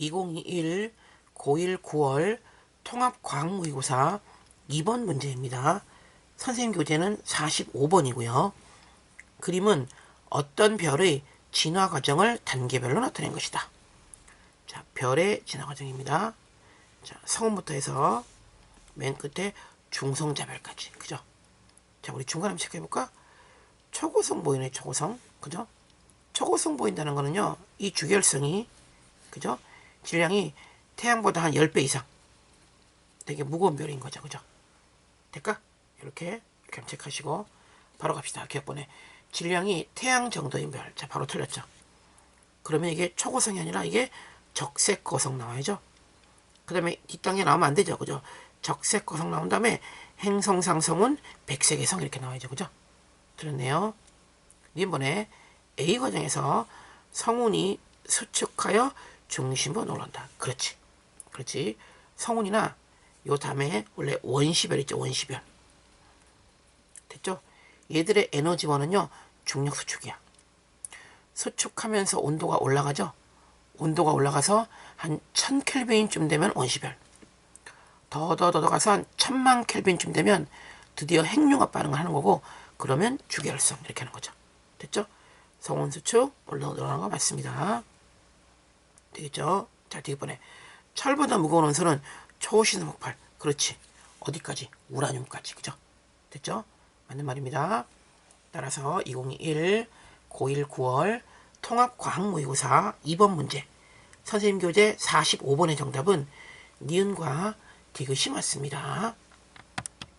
2021 고1 9월 통합 과학모의고사 2번 문제입니다. 선생님 교재는 45번이고요. 그림은 어떤 별의 진화 과정을 단계별로 나타낸 것이다. 자, 별의 진화 과정입니다. 자, 성운부터 해서 맨 끝에 중성자별까지. 그죠? 자, 우리 중간 한번 체크해 볼까? 초고성 보이네, 초고성. 그죠? 초고성 보인다는 거는요, 이 주결성이, 그죠? 질량이 태양보다 한 10배 이상 되게 무거운 별인 거죠. 그죠? 될까? 이렇게, 체크하시고, 바로 갑시다. 기억번에. 질량이 태양 정도인 별. 자, 바로 틀렸죠. 그러면 이게 초고성이 아니라 이게 적색 거성 나와야죠. 그 다음에 뒷단계 나오면 안 되죠. 그죠? 적색 거성 나온 다음에 행성 상성은 백색의 성 이렇게 나와야죠. 그죠? 틀렸네요. 이번에 A 과정에서 성운이 수축하여 중심으로 올라온다. 그렇지. 그렇지. 성운이나 요 다음에 원래 원시별 있죠. 원시별. 됐죠? 얘들의 에너지원은요. 중력 수축이야. 수축하면서 온도가 올라가죠. 온도가 올라가서 한 1000켈빈쯤 되면 원시별. 더 더더 가서 한 1000만 켈빈쯤 되면 드디어 핵융합 반응을 하는 거고 그러면 주결성 이렇게 하는 거죠. 됐죠? 성원 수축 올라오는 거 맞습니다. 되겠죠? 자, 뒤번에 철보다 무거운 원소는 초신성 폭발. 그렇지. 어디까지? 우라늄까지. 그죠? 됐죠? 맞는 말입니다. 따라서 2021 고1 9월 통합과학모의고사 2번 문제 선생님 교재 45번의 정답은 니은과 디귿이 맞습니다.